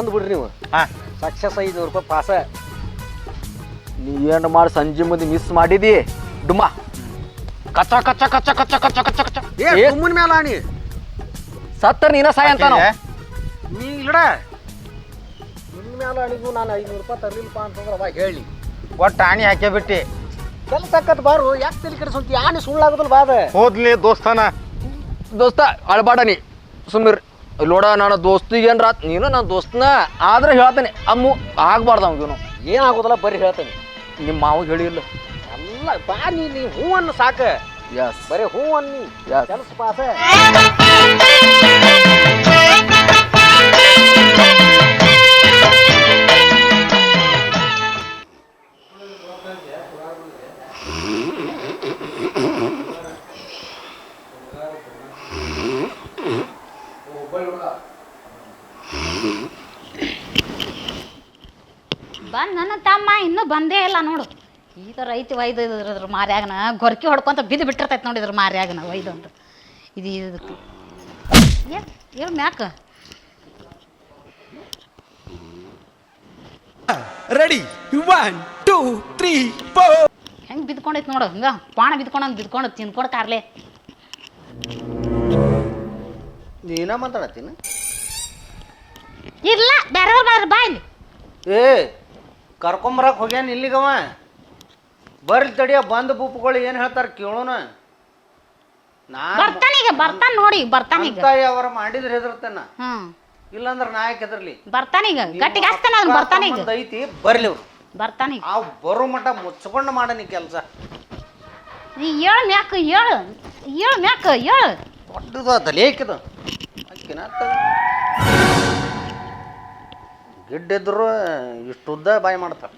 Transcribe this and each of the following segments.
ತಂದು ಬಿಡ್ರಿ ನೀವು. ಹಾ. ಸಕ್ಸಸ್ ಐದು ರೂಪಾಯಿ ಪಾಸ ನೀ ಏನು ಮಾಡಿ ಸಂಜೆ ಮುಂದೆ ಮಿಸ್ ಮಾಡಿದಿ? ಡುಮ್ಮ ಕಚ್ಚ ಕಚ್ಚ ಕಚ್ಚ ಕಚ್ಚ ಕಚ್ಚ ಕಚ್ಚ ಕಚ್ಚ. ಏ ತುಮ್ಮನ ಮೇಲೆ ಆಣಿ. ಸತ್ತ ನೀನ ಸಾಯ ಅಂತ ನಾವು ನೀ ಇಲ್ಲಡ. ನಿನ್ನ ಮೇಲೆ ಆಣಿಗೂ ನಾನು ಐನೂರು ರೂಪಾಯಿ ತರಲಿಲ್ಲಪ್ಪ ಅಂತಂದ್ರೆ ಅವಾಗ ಹೇಳಿ. ಒಟ್ಟು ಆಣಿ ಹಾಕೇ ಬಿಟ್ಟಿ. ಕೆಲಸ ಅಕ್ಕತ್ ಬಾರು ಯಾಕೆ ತಲೆ ಕೆಡಿಸಂತಿ ಆಣಿ ಸುಳ್ಳಾಗೋದಿಲ್ಲ ಬಾದ ಹೋದ್ಲಿ ದೋಸ್ತಾನ. ದೋಸ್ತ ಅಳ್ಬಾಡ ನೀ. ಲೋಡ ನನ್ನ ದೋಸ್ತಿಗೆ ಏನ್ರ ಆತ್, ನೀನು ನನ್ನ ದೋಸ್ತನ? ಆದ್ರೆ ಹೇಳ್ತಾನೆ. ಅಮ್ಮು ಆಗ್ಬಾರ್ದು ಅವ್ನು ಏನಾಗೋದಲ್ಲ ಬರ್ರಿ ಹೇಳ್ತೇನೆ. ನಿಮ್ಮ ಮಾವು ಹೇಳಿಲ್ಲ ಎಲ್ಲ ಬಾ ನೀ ನೀ ಹೂ ಅನ್ನು ಸಾಕ. ಎಸ್ ಬರೀ ಹೂ ಅನ್ನಿ. ಕೆಲಸ ಪಾಸ. ಬಂದ್ ನನ್ನ ತಮ್ಮ ಇನ್ನೂ ಬಂದೇ ಇಲ್ಲ ನೋಡು. ಈಗ ರೈತ ಒಯ್ದು ಇದ್ರ ಮಾರ್ಯಾಗನ ಗೊರ್ಕಿ ಹೊಡ್ಕೊಂತ ಬಿದ್ದು ಬಿಟ್ಟಿರ್ತೈತೆ ನೋಡಿ ಇದ್ರ ಮಾರ್ಯಾಗನ ಒಯ್ದು ಅಂತ. ಇದು ಇದಕ್ಕೆ. ಏನ್ ಏನು ಮ್ಯಾಕ? Ready one two three four ಹೆಂಗೆ ಬಿದ್ಕೊಂಡೈತೆ ನೋಡು ಹಂಗ ಪಾಣ ಬಿದ್ಕೊಂಡು ಬಿದ್ಕೊಂಡು ತಿನ್ಕೊಡ್ ಕಾರ್ಲೆ. ನೀನ ಮಾತಾಡತ್ತೀನಿ? ಇಲ್ಲ ಬೇರೆ ಬಾರ ಬಾ ಇಲ್ಲಿ. ಏ ಕರ್ಕೊಂಬರಕ್ ಹೋಗ್ಯಾನ ಇಲ್ಲಿಗವ? ಬರ್ಲಿ ತಡಿಯ ಬಂದ ಬೂಪುಗಳು ಏನು ಹೇಳ್ತಾರ ಕೇಳೋಣ. ನಾನು ಬರ್ತಾನೀಗ ಬರ್ತಾನ ನೋಡಿ ಬರ್ತಾನೀಗ ಈಗ. ಅವರ ಮಾಡಿದ್ರೆ ಹೆದರ್ತೇನ ಹ್ಮ್. ಇಲ್ಲಾಂದ್ರ ನಾಯಕ್ ಹೆದರ್ಲಿ? ಬರ್ತಾನೀಗ ಗಟ್ಟಿಗೆ ಹಚ್ತಾನ ಅವ್ನು ಬರ್ತಾನೀಗ ಸಂಬಂಧ ಐತಿ ಬರ್ಲಿ ಅವ್ರು. ಬರ್ತಾನೀಗ ಆ ಬರೋ ಮಟ ಮುಚ್ಕೊಂಡು ಮಾಡನಿ ಕೆಲಸ. ನೀ ಏಳು ಮ್ಯಾಕ ಏಳು ಏಳು ಮ್ಯಾಕ ಏಳು. ದೊಡ್ಡದು ತಲೇಕಿದು ಅಕ್ಕಿನ ಗಿಡ್ಡಿದ್ರು ಇಷ್ಟುದ್ದ ಬಾಯಿ ಮಾಡ್ತಾರೆ.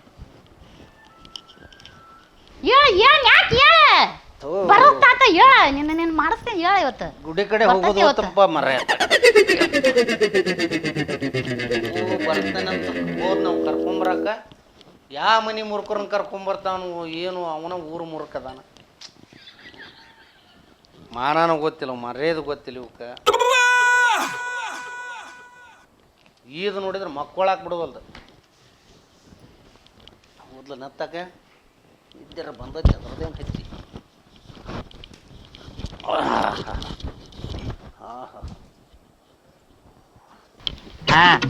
ಏಳು ಏಳು ಯಾಕೆ ಏಳು ಥೂ. ಬರುತ್ತಾತ ಏಳ ನಿನ್ನ ನಿನ್ನ ಮಾಡಿಸ್ತೇನೆ ಹೇಳ ಇವತ್ತು. ಗುಡಿ ಕಡೆ ಬರ್ತೈತಿ ಹೋಗೋದು ಇವತ್ತು. ತಪ್ಪ ಮರ ಬರ್ತೇನಂತ ಹೋದ್ ನಾವು ಕರ್ಕೊಂಬರಕ. ಯಾ ಮನಿ ಮುರ್ಕರನ್ ಕರ್ಕೊಂಬರ್ತಾನು ಏನು ಅವನ ಊರು ಮುರ್ಕದಾನ. ಮಾನಾನು ಗೊತ್ತಿಲ್ಲ ಮರ್ಯಾದ ಗೊತ್ತಿಲ್ಲ ಇವಕ್ಕ ಈದ್ ನೋಡಿದ್ರೆ ಮಕ್ಕಳಾಕ್ ಬಿಡವಲ್ದು. ಮೊದ್ಲು ನತ್ತಕ ಇದ್ದರ ಬಂದೈತಿ ಅದ್ರದ್ದೇನು ಹೆಚ್ಚಿ ಆಹಾ. ಸ್ಟಾರ್ಟ್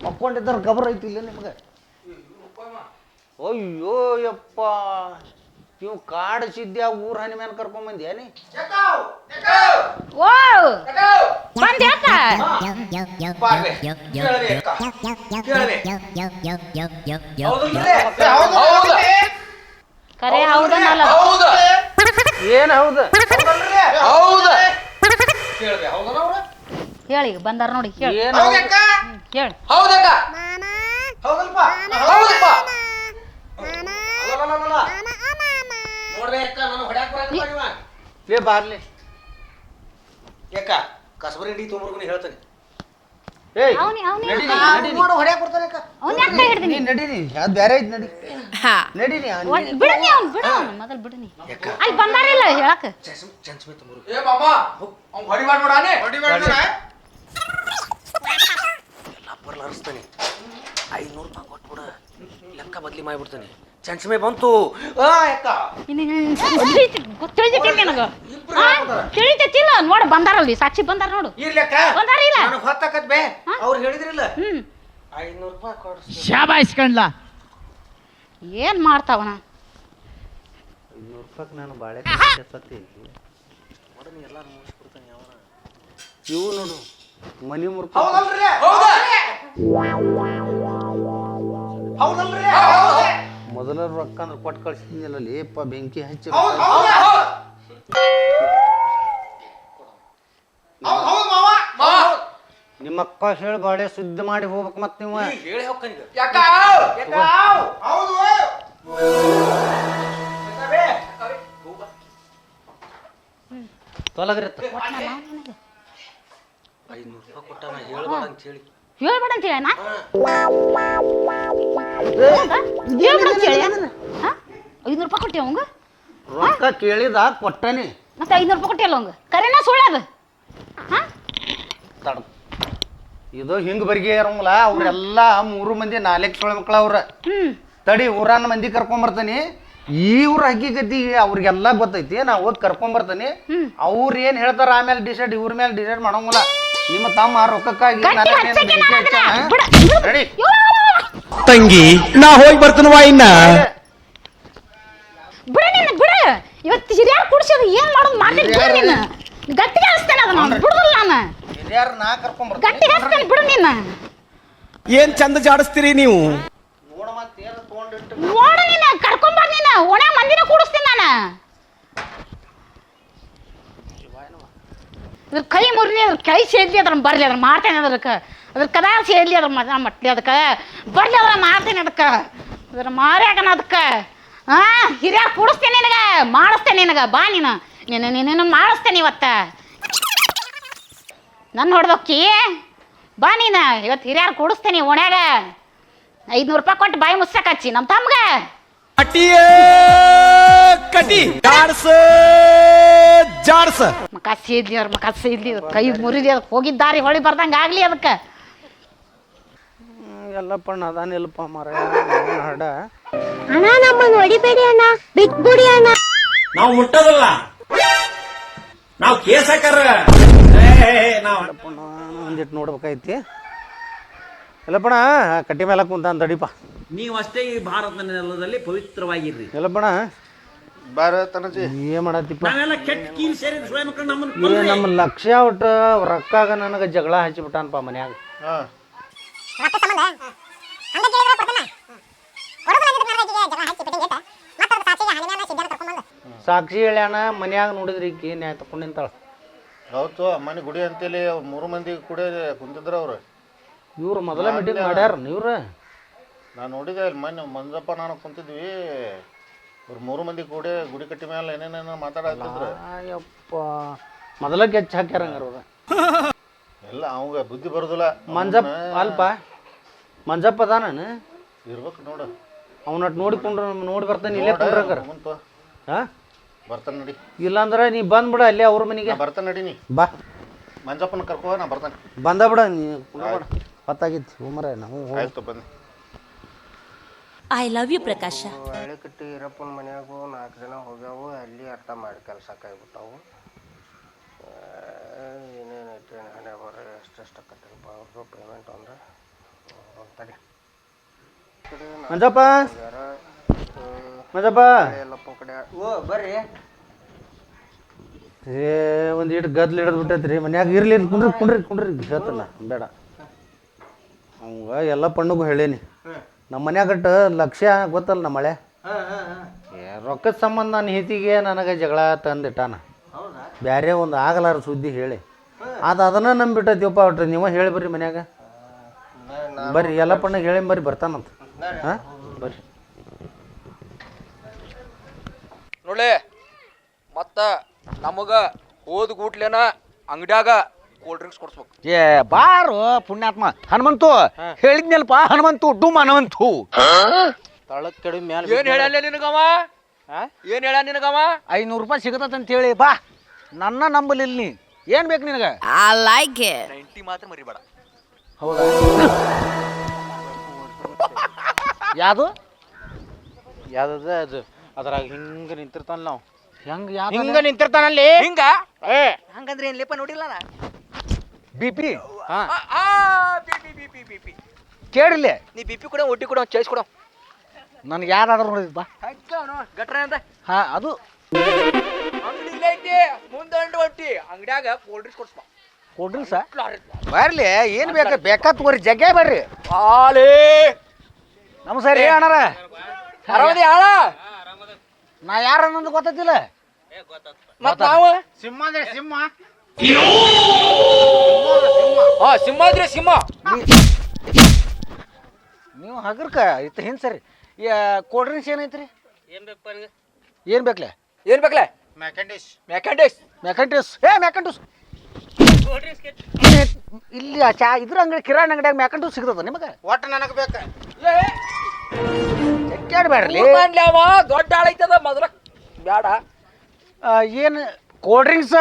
ಮಕ್ಕೊಂಡಿದ್ದಾರೆ ಗಬರ್ ಐತಿ ಇಲ್ಲ ನಿಮ್ಗೆ. ಅಯ್ಯೋ ಯಪ್ಪ ನೀವು ಕಾಡು ಸಿದ್ದ್ಯಾ ಊರ ಹನಿ ಮೇಲೆ ಕರ್ಕೊಂಬಂದ್ಯಾ ನೀ? ಓ ಬಂದ್ ಯಾಕ? ಕರೆ ಹೌದನಲ್ಲ ಏನು ಹೌದು? ಹೇಳಿ ಈಗ ಬಂದಾರ ನೋಡಿ ಹೇಳಿ. ಏನು? ಹೇಳಿ. ಲೇ ಬಾರ್ಲಿ. ಯಾಕ ಕಸಬರಿ ಹಿಡಿ ತೊಂಬರ್ಗುನಿ ಹೇಳ್ತಾನೆ. ಏಯ್ ಅವ್ನಿ ಅವ್ನಿ ನಡಿ ನೀ, ನಡಿ ನೀ. ಹೊಡ್ಯಾಕ್ ಬರ್ತಾನೆ ಅಕ್ಕ. ಅವ್ನ ಯಾಕ ಕೈ ಹಿಡ್ದೀನಿ ನೀ ನಡೀನಿ ಅದು ಬೇರೆ ನಡಿ. ನಡೀನಿ ಬಿಡನಿ ಅವ್ನು ಬಿಡು ಅವ್ನು ಮೊದಲು ಬಿಡನಿ ಅಲ್ಲಿ ಬಂದಾರಿಲ್ಲ ಹೇಳಕ್ ಏ ಅವ್ನ್ ಪೇಪರ್ ಹರಿಸ್ತಾನೆ ಐನೂರು ರೂಪಾಯಿ ಕೊಟ್ಬಿಡ. ಲೆಕ್ಕ ಬದ್ಲಿ ಮಾಡಿಬಿಡ್ತಾನೆ. ಚಂಚಮೆ ಬಂತು. ಆ ಅಕ್ಕ ತಿಳಿತೈತಿಲ್ಲ ನೋಡು ಬಂದಾರಲ್ಲಿ. ಸಾಕ್ಷಿ ಬಂದಾರ ನೋಡು. ಬಂದಾರ ಇಲ್ಲ. ನನಗೆ ಹೊತ್ತಾಕತ್ ಬೇ. ಅವ್ರು ಹೇಳಿದ್ರಿಲ್ಲ. ಹ್ಮ್. ಐನೂರು ರೂಪಾಯಿ ಕೊಡ್ಸಿ. ಶಾಬಾಯ್ಸ್ ಕಣ್ಲ. ಏನ್ ಮಾಡ್ತಾವನ? ಐನೂರು ರೂಪಾಯಿ ನಾನು ಬಾಳೆ ಸತ್ತಿ. ಇವು ನೋಡು ಮನಿ ಮುರ್ಕ ಮೊದಲ ರೊಕ್ಕ ಅಂದ್ರೆ ಕೊಟ್ಟು ಕಳ್ಸಿದ್ನಲ್ಲ ಲೇಪ ಬೆಂಕಿ ಹಚ್ಚಿ ನಿಮ್ಮ ಅಕ್ಕ ಹೇಳಿ ಬಾಡೆ ಸುದ್ದಿ ಮಾಡಿ ಹೋಗ್ಬೇಕು ಮತ್ತೆ ನೀವು. ಹೇಳಿ ಹೋಗ್ಕಂಗ ಐನೂರು ರೂಪಾಯಿ ಕೊಟ್ಟ ನಾ ಹೇಳ್ಬೇಡ ಅಂತ ಹೇಳಿ. ಹೇಳ್ಬೇಡ ಅಂತ ಹೇಳ ಹೇಳ್ಬೇಡ ಅಂತ ಹೇಳಿ ಐನೂರು ರೂಪಾಯಿ ಕೊಟ್ಟಿ ಅವಂಗ? ರೊಕ್ಕ ಕೇಳಿದ ಕೊಟ್ಟನಿ. ಮತ್ತೆ ಐನೂರು ರೂಪಾಯಿ ಕೊಟ್ಟಿಲ್ಲ ಅವಂಗ? ಕರೆನ ಸುಳ್ಳದ. ತಡ. ಇದು ಹಿಂಗ್ ಬರ್ಗಿ ಇರಂಗಿಲ್ಲ ಅವ್ರೆಲ್ಲ ಮೂರು ಮಂದಿ ನಾಲ್ಕು ಸುಳ್ಳ ಮಕ್ಳ ಅವ್ರ. ತಡಿ ಊರನ್ನ ಮಂದಿ ಕರ್ಕೊಂಬರ್ತಾನೆ ಇವ್ರ ಹಕ್ಕಿಗತಿ ಅವ್ರಿಗೆಲ್ಲ ಗೊತ್ತೈತಿ ನಾ ಹೋಗಿ ಕರ್ಕೊಂಬರ್ತಾನೆ ಅವ್ರು ಏನ್ ಹೇಳ್ತಾರ ಆಮೇಲೆ ಡಿಸೈಡ್ ಇವ್ರ ಮೇಲೆ ಡಿಸೈಡ್ ಮಾಡಂಗಿಲ್ಲ. ನಿಮ್ಮ ತಮ್ಮ ರೊಕ್ಕಕ್ಕಾಗಿ ಗಟ್ಟಿ ನನಗೇನ್ ಹಚ್ಚಕ್ಕೆ ಬೆಂಕಿ ನಾನು ಅದನ್ನ ಹಚ್ಚಾನ? ಬಿಡ. ನಡಿ. ತಂಗಿ ನಾ ಹೋಗಿ ಬರ್ತನವಾ ಇನ್ನ. ಬಿಡ ನೀನು ಬಿಡ. ಇವತ್ತು ಹಿರಿಯರ್ ಕುಡ್ಸಿದ ಏನ್ ಮಾಡೋದು ಮಾಡ್ತೀನಿ ಬಿಡ ನೀನು. ಗಟ್ಟಿ ಹಚ್ತೇನೆ ಅದನ್ನ ನಾನು ಬಿಡುದಿಲ್ಲ ನಾನು. ಹಿರಿಯರ್ ನಾ ಕರ್ಕೊಂಬರ್ತೀನಿ ಗಟ್ಟಿ ಹಚ್ತೇನೆ ಬಿಡು ನೀನು. ಏನ್ ಚಂದ ಜಾಡಿಸ್ತೀರಿ ನೀವು? ನೋಡ ಮತ್ತೆ ಏನ್ ತಗೊಂಡಿಟ್ಟು ನೋಡು ನೀನು ಕರ್ಕೊಂಬರ್ ನೀನು. ಓಣ್ಯಾಗ ಮಂದಿನ ಕೂಡಿಸ್ತೀನಿ ನಾನು. ಇದ್ರ ಕೈ ಮುರಿಲಿ, ಅದ್ರ ಕೈ ಸೇರ್ಲಿ ಅದ್ರ ಬರಲಿ, ಅದ್ರ ಮಾಡ್ತೇನೆ ಅದಕ್ಕೆ. ಅದ್ರ ಕದ ಸೇರ್ಲಿ ಅದ್ರ ಮಟ್ಲಿ ಅದಕ್ಕೆ. ಬರಲಿ, ಅದ್ರ ಮಾಡ್ತೇನೆ ಅದಕ್ಕೆ. ಅದ್ರ ಮಾರ್ಯಾಕನ ಅದಕ್ಕೆ. ಹಾ ಹಿರಿಯ ಕೂಡಿಸ್ತೇನೆ ನಿನಗೆ, ಮಾಡಿಸ್ತೇನೆ ನಿನಗೆ. ಬಾ ನೀನು. ನೀನು ನೀನು ಮಾಡಿಸ್ತೇನೆ ಇವತ್ತು. ನನ್ನ ಹೊಡೆದೋಕ್ಕಿ, ಬಾ ನೀನು. ಇವತ್ತು ಹಿರಿಯರು ಕೂಡಿಸ್ತೇನೆ ಓಣ್ಯಾಗ. ಐದುನೂರು ರೂಪಾಯಿ ಕೊಟ್ಟು ಬಾಯಿ ಮುಸ್ಸಕ್ಕೆ ಹಚ್ಚಿ. ನಮ್ಮ ತಮ್ಗೆ. ಕಟಿಯೇ ಕಟಿ ಜಾಡ್ಸ ಜಾಡ್ಸ. ಮಕ ಸೇದ್ಲಿ ಅವ್ರ ಮಕ ಸೇದ್ಲಿ ಅವ್ರ ಕೈ ಮುರಿದಿ ಅದಕ್ಕೆ ಹೋಗಿದ್ದ ದಾರಿ ಹೊಳಿ ಬರ್ದಂಗೆ ಆಗ್ಲಿ ಅದಕ್ಕೆ. ಎಲ್ಲಪ್ಪ ಅದಾನಿಲ್ಲಪ್ಪ ಮರ ಹಡ ಅಣ್ಣ ನಮ್ಮನ್ನ ಹೊಡಿಬೇಡಿ ಅಣ್ಣ ಬಿಟ್ಬಿಡಿ ಅಣ್ಣ. ನಾವು ಮುಟ್ಟೋದಲ್ಲ. ನಾವು ಕೇಸ್ ಹಾಕಾರ ನಾವು ಒಂದಿಟ್ಟು ನೋಡ್ಬೇಕೈತಿ ಎಲ್ಲಪ್ಪಣ ಕಟ್ಟಿ ಮೇಲೆ ಕುಂತ ತಡಿಪ ನೀವಷ್ಟೇ ಈ ಭಾರತ ನೆಲದಲ್ಲಿ ಪವಿತ್ರವಾಗಿರ್ರಿ. ಎಲ್ಲಪ್ಪಣ ಬಾರ ತನಜಿ ಏನ್ ಮಾಡತ್ತಿಪ್ಪ? ನಾವೆಲ್ಲ ಕೆಟ್ಟ ಕೀಲ್ ಸೇರಿದ ಸುಳೆ ಮಕ್ಕಳು ನಮ್ಮನ್ನ ನಮ್ಮ ಲಕ್ಷ್ಯ ಒಟ್ಟು ರೊಕ್ಕಾಗ ನನಗೆ ಜಗಳ ಹಚ್ಚಿಬಿಟ್ಟಾನಪ್ಪ ಮನ್ಯಾಗ. ಹಾ. ಸಾಕ್ಷಿ ಹೇಳ್ಯಾನ ಮನ್ಯಾಗ ನೋಡಿದ್ರಿ ಈಕಿ ನ್ಯಾಯ ತಕೊಂಡು ನಿಂತಾಳ? ಹೌದು ಅಮ್ಮನಿ ಗುಡಿ ಅಂತೇಳಿ ಅವ್ರು ಮೂರು ಮಂದಿ ಕೂಡ ಕುಂತಿದ್ರ ಅವ್ರು. ಇವ್ರು ಮೊದಲ ಮೀಟಿಂಗ್ ಮಾಡ್ಯಾರ ಇವ್ರ ನಾನು ನೋಡಿದೆ ಅಲ್ಲಿ ಮೊನ್ನೆ ಮಂಜಪ್ಪ ನಾನು ಕುಂತಿದ್ವಿ. ಅವ್ರು ಮೂರು ಮಂದಿ ಕೂಡಿ ಗುಡಿ ಕಟ್ಟಿ ಮೇಲೆ ಏನೇನೇನೋ ಮಾತಾಡತ್ತಿದ್ರು ಅಯ್ಯಪ್ಪ ಮೊದಲ ಕೆಚ್ಚ ಹಾಕ್ಯಾರ ಹಂಗಾರ ಎಲ್ಲ ಅವಂಗ ಬುದ್ಧಿ ಬರೋದಿಲ್ಲ. ಮಂಜಪ್ಪ ಅಲ್ಪ ಮಂಜಪ್ಪ ನಾನು ಇರ್ಬೇಕು ನೋಡು. ಅವನಟ್ ನೋಡಿಕೊಂಡ್ರ ನೋಡಿ ಬರ್ತಾನೆ ಇಲ್ಲೇ ಕುಂಡ್ರ ಹಂಗಾರ ಮುಂತ ಹಾ ಬರ್ತಾನೆ ನಡಿ. ಇಲ್ಲಾಂದ್ರೆ ನೀ ಬಂದ್ಬಿಡ ಅಲ್ಲೇ ಅವ್ರ ಮನೆಗೆ. ಬರ್ತಾನೆ ನಡಿ ನೀ. ಬಾ. ಮಂಜಪ್ಪನ ಕರ್ಕೋ ನಾ ಬರ್ತಾನೆ. ಬಂದ ಬಿಡ ನೀ. ಹೊತ್ತಾಗಿತ್ತು ಹೋಮರ ನಾವು ಆಯ್ತು ಬನ್ನಿ. ಐ ಲವ್ ಯು ಪ್ರಕಾಶ ಕಟ್ಟಿ ಈರಪ್ಪನ ಮನ್ಯಾಗು ನಾಲ್ಕು ಜನ ಹೋಗ್ಯಾವು ಅಲ್ಲಿ ಅರ್ಥ ಮಾಡಿ ಕೆಲಸ ಕಾಯ್ಬಿಟ್ಟಾವು ಏನೇನೈತಿ ಹಣೆ ಬರ ಎಷ್ಟೆಷ್ಟು ಕಟ್ಟಿಲ್ಪ ಅವ್ರದ್ದು ಪೇಮೆಂಟ್ ಅಂದ್ರೆ ತಡಿ. ಮಂಜಪ್ಪ? ಮಂಜಪ್ಪ? ಎಲ್ಲಪ್ಪನ ಕಡೆ. ಏ ಒಂದು ಇಟ್ಟು ಗದ್ಲು ಹಿಡಿದು ಬಿಟ್ಟೈತ್ರಿ ಮನ್ಯಾಗ ಇರ್ಲಿ ಕುಂಡ್ರಿ ಕುಂಡ್ರಿ ಕುಂಡ್ರಿ. ಗತ್ತಲ್ಲ ಬೇಡ. ಅವಂಗ ಎಲ್ಲ ಪಣ್ಣಗೂ ಹೇಳೇನಿ. ನಮ್ಮ ಮನ್ಯಾಗಟ್ಟು ಲಕ್ಷ್ಯ ಗೊತ್ತಲ್ಲ ನಮ್ಮ ಮಳೆ ಏ ರೊಕ್ಕದ ಸಂಬಂಧ ನನ್ನ ಹೆತಿಗೆ ನನಗೆ ಜಗಳ ತಂದಿಟ್ಟಾನ. ಬ್ಯಾರೆ ಒಂದು ಆಗಲಾರ ಸುದ್ದಿ ಹೇಳಿ. ಅದು ಅದನ್ನ ನಂಬಿಟ್ಟೈತಿವಪ್ಪ ಒಟ್ರಿ ನೀವು ಹೇಳಿ ಬರ್ರಿ ಮನ್ಯಾಗ. ಬರ್ರಿ ಎಲ್ಲ ಪಣ್ಣಗೆ ಹೇಳಿ ಬರ್ರಿ ಬರ್ತಾನಂತ. ಹಾಂ? ಬರ್ರಿ. ನೋಡ್ಲೆ ಮತ್ತ ನಮಗ ಹೋದ ಕೂಟ್ಲೇನ ಅಂಗಡ್ಯಾಗ ಕೂಲ್ ಡ್ರಿಂಕ್ಸ್ ಕೊಡ್ಸ್ಬೇಕು. ಏ ಬಾರು ಪುಣ್ಯಾತ್ಮ. ಹನುಮಂತು ಹೇಳಿದ್ನಲ್ಪ ಹನುಮಂತು ಡುಮ್ ಹನುಮಂತು ತಳಕ್ ಕಡಿಮೆ ಮ್ಯಾಲ ಏನ್ ಹೇಳ್ಯಾನ ನಿನಗವ? ಏನ್ ಹೇಳ ನಿನಗವ? ಐನೂರು ರೂಪಾಯಿ ಸಿಗತ್ತ ಅಂತ ಹೇಳಿ ಬಾ. ನನ್ನ ನಂಬಲಿಲ್ಲ ನೀ. ಏನ್ ಬೇಕು ನಿನಗ? ಐ ಲೈಕ್ ಇಟ್ ನೈಂಟಿ ಮಾತ್ರ ಮರಿಬೇಡ. ಹೌದಾ? ಯಾವುದು? ಯಾವ್ದದ ಅದು? ಅದ್ರಾಗ ಹಿಂಗ ನಿಂತಿರ್ತಾನ ನಾವು. ಹೆಂಗ್ ಯಾವ್ದು ಹಿಂಗ ನಿಂತಿರ್ತಾನಲ್ಲಿ? ಹಿಂಗ? ಏ. ಹಂಗಂದ್ರೆ ಏನ್ ಲೇಪ ನೋಡಿಲ್ಲ ನಾ? B P? ಹಾ. ಆ B P B P B P ಕೇಳಿಲ್ಲ. ನೀ ಬಿ ಪಿ ಕೊಡ ಒಟ್ಟಿ ಕೊಡ ಚೇಸ್ ಕೊಡ. ನನಗೆ ಯಾರಾದ್ರೂ ನೋಡಿದ್ ಬಾ. ಗಟ್ರ ಅಂತ ಹಾ ಅದು. ಅಂಗಡಿ ಇಲ್ಲ ಐತಿ ಮುಂದಂಡು ಒಟ್ಟಿ. ಅಂಗಡ್ಯಾಗ ಕೋಲ್ಡ್ ಡ್ರಿಂಕ್ಸ್ ಕೊಡ್ಸ್ಬಾ ಕೋಲ್ಡ್ ಡ್ರಿಂಕ್ಸ್ ಬರ್ಲಿ ಏನು ಬೇಕು? ಬೇಕಾ ತಗೋರಿ ಜಗ್ಗೆ ಬರ್ರಿ. ಆಲೇ ನಮಸ್ಕಾರ ರೀ ಅಣ್ಣಾರ. ಅರವದಿ ಆಳ ನಾ ಯಾರು ಅನ್ನೋದು ಗೊತ್ತಿಲ್ಲ ಮತ್ತೆ ನಾವು? ಸಿಂಹ ಅಂದ್ರೆ ಸಿಂಹ. ಹಾ ಸಿಂಹ ಇದ್ರಿ ಸಿಂಹ. ನೀವು ಹಗರ್ಕ ಇತ್ತು ಹಿಂದೆ ಸರಿ. ಕೋಲ್ಡ್ ಡ್ರಿಂಕ್ಸ್ ಏನೈತ್ರಿ? ಏನು ಬೇಕ್ಲೆ? ಏನ್ ಬೇಕಲೆ? ಮ್ಯಾಕಂಡಿಸ್ ಮೆಕ್ಯಾಂಡಿಕ್ಸ್ ಮ್ಯಾಕಂಟಿಸ್ ಏ ಮ್ಯಾಕಂಟಿಸ್ ಇಲ್ಲಿ ಆ ಚಾ ಇದ್ರ ಅಂಗಡಿ ಕಿರಾಣಿ ಅಂಗಡಿಯಾಗ ಮ್ಯಾಕಂಟಿಸ್ ಸಿಗ್ತದ ನಿಮಗೆ? ಒಟ್ಟು ನನಗೆ ಬೇಕು. ಬೇಡ್ರಿ ಮಾಡ್ಲಿ ಅವ ದೊಡ್ಡ ಆಳ ಐತದ ಮೊದಲ. ಬೇಡ ಏನು ಕೋಲ್ಡ್ ಡ್ರಿಂಕ್ಸ್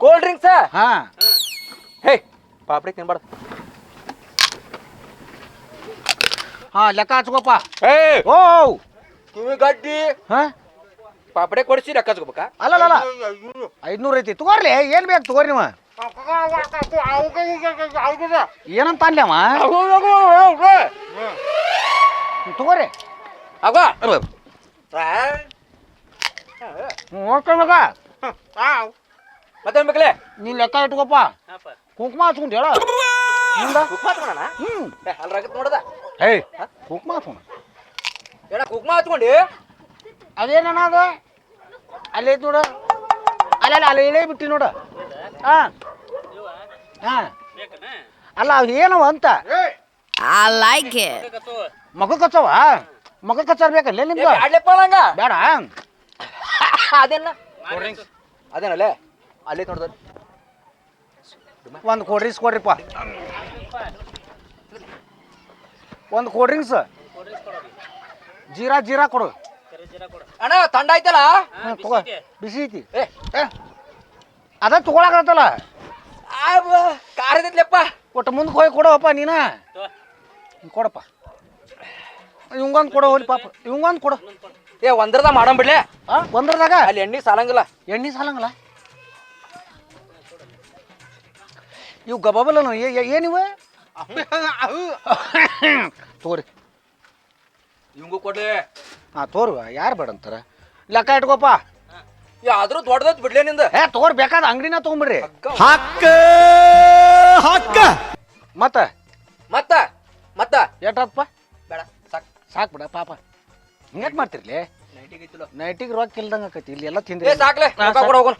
ಕೋಲ್ಡ್ ಡ್ರಿಂಕ್ಸ್ ಹಾಂ. ಹೇ ಪಾಪಡಿ ತಿನ್ಬಾರ್ದು ಹಾ ಲೆಕ್ಕ ಹಚ್ಕೋಪ ಏ ಓ ಕಿವಿ ಗಡ್ಡಿ ಹಾ ಪಾಪಡೆ ಕೊಡಿಸಿ ಲೆಕ್ಕ ಹಚ್ಕೋಬೇಕಾ ಅಲ್ಲ ಅಲ್ಲ ಐದ್ನೂರು ಐತಿ ತಗೋರ್ಲಿ ಏನ್ ಬೇಕು ತಗೋರಿ ನೀವು ಏನಂತ ಅನ್ಲಿ ಅವ ತಗೋರಿ ಆಗ ಓಕೆ ಮಗ ಮತ್ತೇನ್ ಬೇಕಲೆ? ನೀನ್ ಲೆಕ್ಕ ಇಟ್ಕೋಪ ಕುಂಕುಮ ಹಚ್ಕೊಂಡು ಹೇಳ. ಕುಕ್ಮ ಹಚ್ಕೊಂಡ ಹ್ಮ್. ಅಲ್ರಾಗತ್ ನೋಡದ? ಹೇ? ಕುಂಕುಮ ಹಚ್ಕೊಂಡು. ಏನ ಕುಕ್ಮ ಹಚ್ಕೊಂಡಿ? ಅದೇನ ಅದು? ಅಲ್ಲಿ ಐತಿ ನೋಡು. ಅಲ್ಲ ಅಲ್ಲ ಅಲ್ಲಿ ಇಳೇ ಬಿಟ್ಟಿ ನೋಡು. ಹಾ. ಹಾ. ಅಲ್ಲ ಅವ್ ಏನವ ಅಂತ? I like it. ಮಗ ಕಚ್ಚವ? ಮಗ ಕಚ್ಚಾರ ಬೇಕಲ್ಲ ನಿಮ್ದು? ಬೇಡ ಅದೇನ? ಅದೇನಲ್ಲೇ? ಅಲ್ಲಿ ನೋಡ್ದ. ಒಂದು ಕೋಲ್ಡ್ ಡ್ರಿಂಕ್ಸ್ ಕೊಡ್ರಿಪ್ಪ. ಒಂದು ಕೋಲ್ಡ್ ಡ್ರಿಂಕ್ಸ್ ಜೀರಾ ಜೀರಾ ಕೊಡು. ಅಣ್ಣ ತಂಡ ಐತಲ್ಲ? ತಗೋ. ಬಿಸಿ ಐತಿ. ಅದ ತಗೊಳಕತ್ತಲ್ಲ? ಕಾರದೈತ್ಲೆಪ್ಪ ಒಟ್ಟು ಮುಂದಕ್ಕೆ ಹೋಗಿ ಕೊಡವಪ್ಪ ನೀನ? ಕೊಡಪ್ಪ. ಇವಂಗೊಂದು ಕೊಡೋ ಹೋಲಿ ಪಾಪ. ಇವಂಗೊಂದು ಕೊಡು. ಏ ಒಂದ್ರದ ಮಾಡಂಬಿಡ್ಲೆ ಒಂದ್ರದಾಗ? ಅಲ್ಲಿ ಎಣ್ಣೆ ಸಾಲಂಗಿಲ್ಲ. ಎಣ್ಣೆ ಸಾಲಂಗಲ್ಲ? ಇವು ಗಬಾಬಲ್ಲ ಏನಿವ ತೋರಿ. ಇವಂಗೂ ಕೊಡ್ಲಿ. ಹಾಂ ತೋರು ಯಾರು ಬೇಡ ಅಂತಾರ? ಲೆಕ್ಕ ಇಟ್ಕೋಪ ಯಾವ್ದು ದೊಡ್ಡದ್ ಬಿಡ್ಲೆ ನಿಂದ. ಏ ತೋರ್ ಬೇಕಾದ ಅಂಗಡಿನ ತಗೊಂಬಿಡ್ರಿ. ಹಕ್ಕ ಹಕ್ಕ ಮತ್ತ? ಮತ್ತ ಮತ್ತ. ಎಟ್ಟಪ್ಪ ಬೇಡ ಸಾಕ್. ಸಾಕ್ ಬಿಡ ಪಾಪ. ಹಿಂಗ್ಯಾಕ್ ಮಾಡ್ತಿರ್ಲಿ? ನೈಟಿಗೆ ರೊಕ್ಕ ಇಲ್ದಂಗ ಆಕೈತಿ ಇಲ್ಲಿ ಎಲ್ಲ ತಿಂದ್ರೆ. ಸಾಕ್ಲೆ ಹಾ, ರೊಕ್ಕ ಏಳ್ನೂರ ಕೊಡ ಹೋಗೋಣ.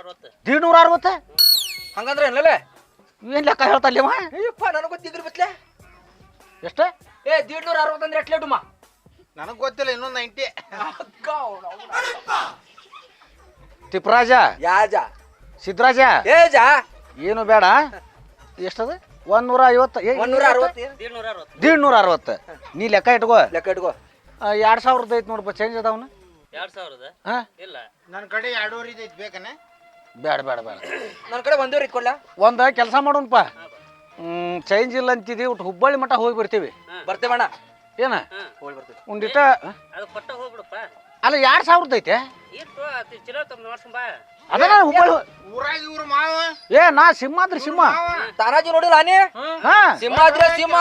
ಅರವತ್ತು ಅರವತ್ತ ಹಂಗಂದ್ರೆ ಏನಲ್ಲೇ ನೀನು ಲೆಕ್ಕ ಹೇಳ್ತಾ ಇವ ಅಯ್ಯಪ್ಪ ನನಗೆ ಗೊತ್ತಿದ್ರು ಬಿತ್ಲೆ ಎಷ್ಟ? ಏ ದೀಡ್ನೂರ ಅರವತ್ತಂದ್ರೆ ಎಟ್ಲೆ ಡುಮ್ಮ ನನಗೆ ಗೊತ್ತಿಲ್ಲ ಇನ್ನೊಂದು ನೈಂಟಿ. ತಿಪ್ರಾಜ? ಯಾಜ. ಸಿದ್ರಾಜ? ಏಜ? ಏನು ಬೇಡ. ಎಷ್ಟದ? ಒಂದ್ ನೂರ ಐವತ್ತು ದೀಡ್ ನೂರ ಅರವತ್ತು ಅರವತ್ತು ನೀ ಲೆಕ್ಕ ಇಟ್ಕೋ. ಲೆಕ್ಕ ಇಟ್ಕೋ. ಎರಡ್ ಸಾವಿರದ ಐತಿ ನೋಡಪ್ಪ ಚೇಂಜ್ ಅದಾವನ? ಎರಡ್ ಸಾವಿರದ? ಹಾ? ಇಲ್ಲ. ನನ್ನ ಕಡೆ ಎರಡೂವರೆ ಐತಿ ಬೇಕನ? ಬೇಡ ಬೇಡ ಬೇಡ. ನನ್ನ ಕಡೆ ಒಂದೇರಿ ಇಟ್ಕೊಳ್ಳ ಒಂದ ಕೆಲಸ ಮಾಡೋಣಪ್ಪ. ಹ್ಮ್ ಚೇಂಜ್ ಇಲ್ಲ ಅಂತಿದ್ದೀವಿ ಒಟ್ಟು ಹುಬ್ಬಳ್ಳಿ ಮಠ ಹೋಗಿ ಬರ್ತೀವಿ. ಬರ್ತೇವಣ್ಣ ಏನ? ಹೋಗಿ ಬರ್ತೀವಿ. ಒಂದಿಟ ಅದು ಕೊಟ್ಟ ಹೋಗ್ಬಿಡಪ್ಪ. ಅಲ್ಲ ಎರಡು ಸಾವಿರದ ಐತೆ? ಇತ್ತು ಅದು ಹುಬ್ಬಳ್ಳಿ ಹೋ- ಊರಾಗ ಇವ್ರು ಮಾವ? ಏ ನಾ ಸಿಂಹ ಆದ್ರಿ ಸಿಂಹ. ತಾರಾಜಿ ನೋಡಿಲ್ಲ ಹಾ. ಸಿಂಹ ಆದ್ರೆ ಸಿಂಹ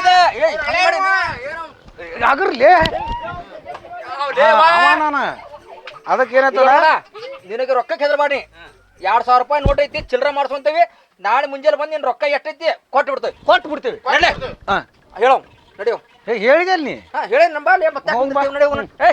ಇದೆ. ಏ, ಮಾಡಿ. ಆಗಿರ್ಲಿ? ನಾನು. ಅದಕ್ಕೆ ನಿನಗೆ ರೊಕ್ಕಕ್ಕೆ ಹೆದ್ರ ಮಾಡಿ. ಎರಡ್ ಸಾವಿರ ರೂಪಾಯಿ ನೋಟ್ ಐತಿ ಚಿಲ್ಲರೆ ಮಾಡ್ಸ್ಕೊಂತೀವಿ. ನಾಳೆ ಮುಂಜಾನೆ ಬಂದು ನಿನ್ ರೊಕ್ಕ ಎಷ್ಟೈತಿ ಕೊಟ್ಟು ಬಿಡ್ತೇವೆ ಕೊಟ್ಟು ಬಿಡ್ತೀವಿ ಹೇಳೋ ನಡೆಯೋ ಹೇಳಿದೆ ನೀ. ಹಾ ಹೇಳಿ ನಂಬಲ್ಲಿ ಮತ್ತೆ ನಡೆಯೋ ಏ.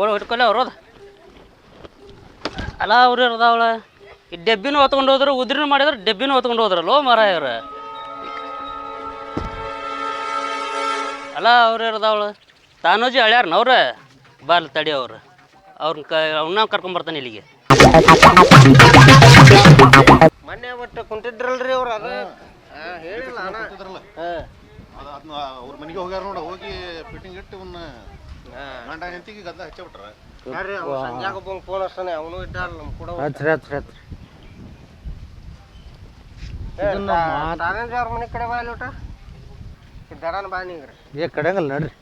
ಓಡ್ ಅಲ್ಲ ಅವ್ರು ಇರ್ದಾವಳ ಈ ಡೆಬ್ಬಿನೂ ಹೊತ್ಕೊಂಡು ಹೋದ್ರು, ಉದ್ರಿನೂ ಮಾಡಿದ್ರೆ, ಡೆಬ್ಬಿನೂ ಹೊತ್ಕೊಂಡು ಹೋದ್ರಲ್ಲೋ ಮರ ಇವ್ರ ಅಲ್ಲ ಅವ್ರು ಇರ್ದಾವಳ ತಾನೋಜಿ ಹಳ್ಯಾರನ ಅವ್ರ? ಬಾಲ್ ತಡಿ ಅವ್ರು. ಅವ್ರನ್ನ ಕ ಅವನ್ನ ಇಲ್ಲಿಗೆ. ಮೊನ್ನೆ ಒಟ್ಟು ಕುಂತಿದ್ರಲ್ರಿ ಅವ್ರು ಅದು? ಹೇಳಿಲ್ಲ ಅಣ್ಣ. ಅದು ಅದನ್ನ ಅವ್ರ ಮನೆಗೆ ಹೋಗ್ಯಾರ ನೋಡ ಹೋಗಿ ಫಿಟ್ಟಿಂಗ್ ಇಟ್ಟು ಇವನ್ನ ಗಂಡ ಹೆಂಡತಿಗೆ ಗದ್ದ ಹಚ್ಚಬಿಟ್ರ. ಯಾರ್ರಿ ಅವ್ನು ಸಂಜಾಗ ಒಬ್ಬಂಗೆ ಫೋನ್ ಹಚ್ತಾನೆ ಅವನು ಇದ್ದಾರ ನಮ್ಮ ಕೂಡ ಹಚ್ರಿ ಹಚ್ರಿ ಹಚ್ರಿ. ಇದನ್ನ ಮಾತ್- ಅವ್ರ ಮನೆ ಕಡೆ ಬಾ ಇಲ್ಲಿ ಊಟ. ದಡನ ಬಾ ನೀಗ್ರಿ ಏ ಕಡೆಯಂಗಲ್ಲ ನಡ್ರಿ.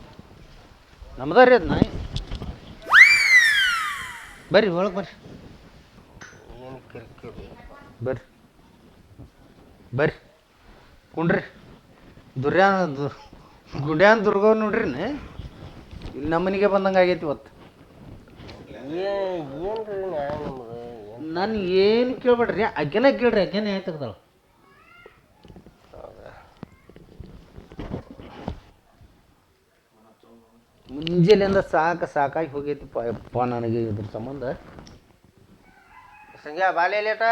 ನಮ್ದ ರೀ ಅದು ನಾಯಿ. ಬರ್ರಿ ಒಳಗೆ ಬರ್ರಿ. ಏನು ಕಿರಿಕಿರಿ. ಬರ್ರಿ. ಬರ್ರಿ. ಕುಂಡ್ರಿ. ದುರ್ಯಾನ ಗುಡ್ಯಾನ್ ದುರ್ಗವ್ ನೋಡ್ರಿ ಇಲ್ಲಿ ನಮ್ಮ ಮನೆಗೆ ಬಂದಂಗೆ ಆಗೈತಿ ಇವತ್ತು ನಾನು ಏನು ಕೇಳ್ಬೇಡ್ರಿ? ಆಕೆನ ಕೇಳ್ರಿ ಆಕೆನ ಯಾಕೆ ತೆಗ್ದಾಳ? ಮುಂಜಾನೆಯಿಂದ ಸಾಕು ಸಾಕಾಗಿ ಹೋಗೈತಿ ನನಗೆ ಇದ್ರ ಸಂಬಂಧ. ಸಂಜೆ ಬಾಳೆ ಲೇಟ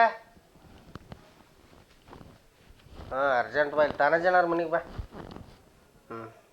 ಹಾಂ ಅರ್ಜೆಂಟ್ ಬಾ ಇಲ್ಲಿ. ತಾನಜನವ್ರ ಮನೆಗೆ ಬಾ. ಹ್ಞೂ